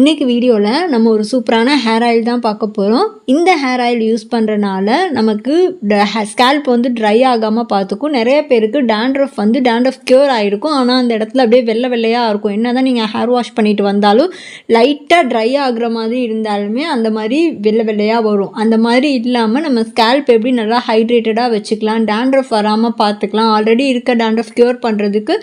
இன்றைக்கி வீடியோவில் நம்ம ஒரு சூப்பரான ஹேர் ஆயில் தான் பார்க்க போகிறோம் இந்த ஹேர் ஆயில் யூஸ் பண்ணுறனால நமக்கு ஸ்கேல்ப் வந்து ட்ரை ஆகாமல் பார்த்துக்கும். நிறைய பேருக்கு டேண்ட்ரஃப் வந்து டேண்ட்ரஃப் க்யூர் ஆகிருக்கும் ஆனால் அந்த இடத்துல அப்படியே வெள்ளை வெள்ளையாக இருக்கும். என்ன தான் நீங்கள் ஹேர் வாஷ் பண்ணிட்டு வந்தாலும் லைட்டாக ட்ரை ஆகுற மாதிரி இருந்தாலுமே அந்த மாதிரி வெள்ளை வெள்ளையாக வரும். அந்த மாதிரி இல்லாமல் நம்ம ஸ்கேல்ப் எப்படி நல்லா ஹைட்ரேட்டடாக வச்சுக்கலாம் டேண்ட்ரஃப் வராமல் பார்த்துக்கலாம். ஆல்ரெடி இருக்க டேண்ட்ரஃப் க்யூர் பண்ணுறதுக்கு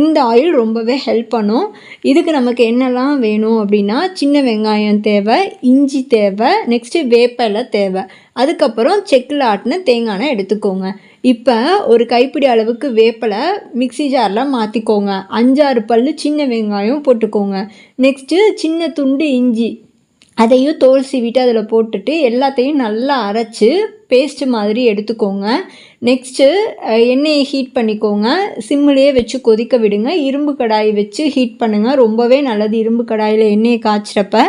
இந்த ஆயில் ரொம்பவே ஹெல்ப் பண்ணும். இதுக்கு நமக்கு என்னெல்லாம் வேணும் அப்படின்னா சின்ன வெங்காயம் தேவை இஞ்சி தேவை நெக்ஸ்ட்டு வேப்பிலை தேவை. அதுக்கப்புறம் செக்கில் ஆட்டின தேங்காய் எடுத்துக்கோங்க. இப்போ ஒரு கைப்பிடி அளவுக்கு வேப்பிலை மிக்சி ஜாரில் மாற்றிக்கோங்க. அஞ்சாறு பல் சின்ன வெங்காயம் போட்டுக்கோங்க. நெக்ஸ்ட்டு சின்ன துண்டு இஞ்சி அதையும் தோல் சீவிட்டு அதில் போட்டுட்டு எல்லாத்தையும் நல்லா அரைச்சி பேஸ்ட்டு மாதிரி எடுத்துக்கோங்க. நெக்ஸ்ட்டு எண்ணெயை ஹீட் பண்ணிக்கோங்க. சிம்மிலேயே வச்சு கொதிக்க விடுங்க. இரும்பு கடாய் வச்சு ஹீட் பண்ணுங்கள் ரொம்பவே நல்லது இரும்பு கடாயில் எண்ணெயை காய்ச்சிறப்ப.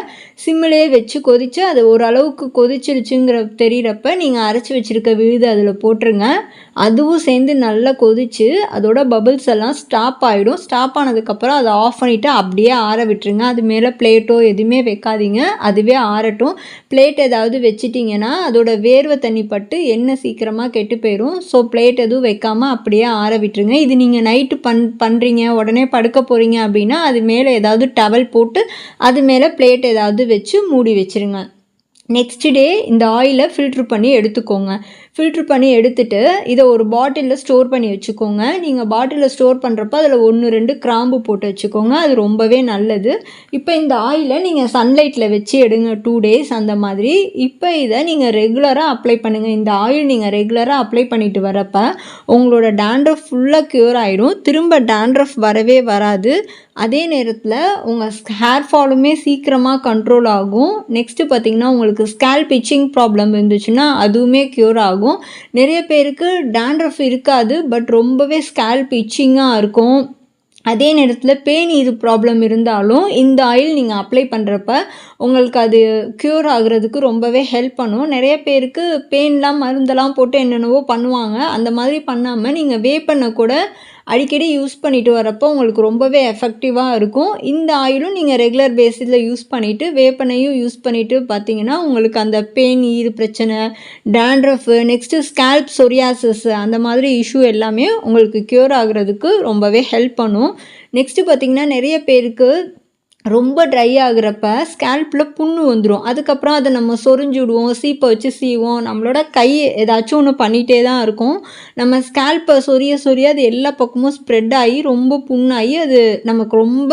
சிம்மிலேயே வச்சு கொதித்து அது ஓரளவுக்கு கொதிச்சிருச்சுங்கிற தெரிகிறப்ப நீங்கள் அரைச்சி வச்சுருக்க விழுது அதில் போட்டுருங்க. அதுவும் சேர்ந்து நல்லா கொதித்து அதோட பபிள்ஸ் எல்லாம் ஸ்டாப் ஆகிடும் ஸ்டாப் ஆனதுக்கப்புறம் அதை ஆஃப் பண்ணிவிட்டு அப்படியே ஆற விட்டுருங்க. அது மேலே பிளேட்டோ எதுவுமே வைக்காதீங்க. அதுவே ஆறட்டும். பிளேட் ஏதாவது வச்சிட்டிங்கன்னா அதோட வேர்வை தண்ணி பட்டு எண்ணெய் சீக்கிரமாக கெட்டு போயிடும் ஸோ பிளேட் எதுவும் வைக்காமல் அப்படியே ஆற விட்டுருங்க. இது நீங்கள் நைட்டு பண் பண்ணுறீங்க உடனே படுக்க போகிறீங்க அப்படின்னா அது மேலே ஏதாவது டவல் போட்டு அது மேலே பிளேட் ஏதாவது வச்சு மூடி வச்சுருங்க. நெக்ஸ்ட் டே இந்த ஆயிலை ஃபில்ட்ரு பண்ணி எடுத்துக்கோங்க. ஃபில்ட்ரு பண்ணி எடுத்துட்டு இதை ஒரு பாட்டிலில் ஸ்டோர் பண்ணி வச்சுக்கோங்க. நீங்கள் பாட்டிலில் ஸ்டோர் பண்ணுறப்ப அதில் ஒன்று ரெண்டு கிராம்பு போட்டு வச்சுக்கோங்க. அது ரொம்பவே நல்லது. இப்போ இந்த ஆயிலை நீங்கள் சன்லைட்டில் வச்சு எடுங்க டூ டேஸ் அந்த மாதிரி. இப்போ இதை நீங்கள் ரெகுலராக அப்ளை பண்ணுங்கள் இந்த ஆயில் நீங்கள் ரெகுலராக அப்ளை பண்ணிட்டு வரப்போ உங்களோட டேண்ட்ரஃப் ஃபுல்லாக க்யூர் ஆகிடும் திரும்ப டேண்ட்ரஃப் வரவே வராது. அதே நேரத்தில் உங்கள் ஹேர் ஃபாலுமே சீக்கிரமாக கண்ட்ரோல் ஆகும். நெக்ஸ்ட்டு பார்த்திங்கன்னா உங்களுக்கு ஸ்கேல் பிச்சிங் ப்ராப்ளம் இருந்துச்சுன்னா அதுவுமே க்யூர் ஆகும். ஆகும். நிறைய பேருக்கு டேண்ட்ரஃப் இருக்காது பட் ரொம்பவே ஸ்கேல்ப் இச்சிங்காக இருக்கும். அதே நேரத்தில் பேன் இது ப்ராப்ளம் இருந்தாலும் இந்த ஆயில் நீங்கள் அப்ளை பண்ணுறப்ப உங்களுக்கு அது க்யூர் ஆகுறதுக்கு ரொம்பவே ஹெல்ப் பண்ணும். நிறைய பேருக்கு பெயின்லாம் மருந்தெல்லாம் போட்டு என்னென்னவோ பண்ணுவாங்க. அந்த மாதிரி பண்ணாமல் நீங்கள் வே பண்ண கூட அடிக்கடி யூஸ் பண்ணிட்டு வரப்போ உங்களுக்கு ரொம்பவே எஃபெக்டிவாக இருக்கும். இந்த ஆயிலும் நீங்கள் ரெகுலர் பேஸிஸில் யூஸ் பண்ணிவிட்டு வேப்பனையும் யூஸ் பண்ணிவிட்டு பார்த்தீங்கன்னா உங்களுக்கு அந்த பெயின் ஈர் பிரச்சனை டேண்ட்ரஃபு நெக்ஸ்ட்டு ஸ்கேல்ப் சொரியாசஸ் அந்த மாதிரி இஷ்யூ எல்லாமே உங்களுக்கு க்யூர் ஆகுறதுக்கு ரொம்பவே ஹெல்ப் பண்ணும். நெக்ஸ்ட்டு பார்த்திங்கன்னா நிறைய பேருக்கு ரொம்ப ட்ரை ஆகுறப்ப ஸ்கேல்பில் புண்ணு வந்துடும் அதுக்கப்புறம் அதை நம்ம சொரிஞ்சு விடுவோம் சீப்பை வச்சு சீவோம். நம்மளோட கை ஏதாச்சும் ஒன்று பண்ணிகிட்டே தான் இருக்கும். நம்ம ஸ்கேல்ப்பை சொரிய சொரிய அது எல்லா பக்கமும் ஸ்ப்ரெட் ஆகி ரொம்ப புண்ணாகி அது நமக்கு ரொம்ப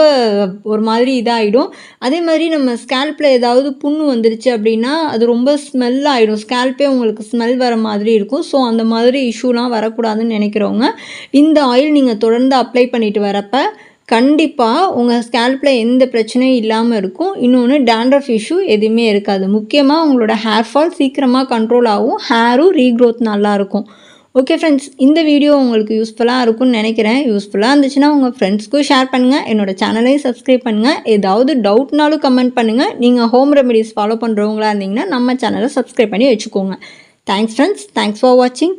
ஒரு மாதிரி இதாகிடும் அதே மாதிரி நம்ம ஸ்கேல்பில் ஏதாவது புண்ணு வந்துருச்சு அப்படின்னா அது ரொம்ப ஸ்மெல் ஆகிடும் ஸ்கேல்ப்பே உங்களுக்கு ஸ்மெல் வர மாதிரி இருக்கும். ஸோ அந்த மாதிரி இஷ்யூலாம் வரக்கூடாதுன்னு நினைக்கிறவங்க இந்த ஆயில் நீங்கள் தொடர்ந்து அப்ளை பண்ணிட்டு வரப்போ கண்டிப்பாக உங்கள் ஸ்கேல்பில் எந்த பிரச்சனையும் இல்லாமல் இருக்கும். இன்னொன்று டேண்ட்ரஃப் இஷ்யூ எதுவுமே இருக்காது. முக்கியமாக உங்களோட ஹேர் ஃபால் சீக்கிரமாக கண்ட்ரோல் ஆகும். ஹேரும் ரீக்ரோத் நல்லாயிருக்கும் ஓகே ஃப்ரெண்ட்ஸ் இந்த வீடியோ உங்களுக்கு யூஸ்ஃபுல்லாக இருக்கும்னு நினைக்கிறேன். யூஸ்ஃபுல்லாக இருந்துச்சுன்னா உங்கள் ஃப்ரெண்ட்ஸ்க்கும் ஷேர் பண்ணுங்கள் என்னோடய சேனலையும் சப்ஸ்கிரைப் பண்ணுங்கள் ஏதாவது டவுட்னாலும் கமெண்ட் பண்ணுங்கள் நீங்கள் ஹோம் ரெமெடிஸ் ஃபாலோ பண்ணுறவங்களா இருந்தீங்கன்னா நம்ம சேனலை சப்ஸ்கிரைப் பண்ணி வச்சுக்கோங்க. தேங்க்ஸ் ஃப்ரெண்ட்ஸ் தேங்க்ஸ் ஃபார் வாட்சிங்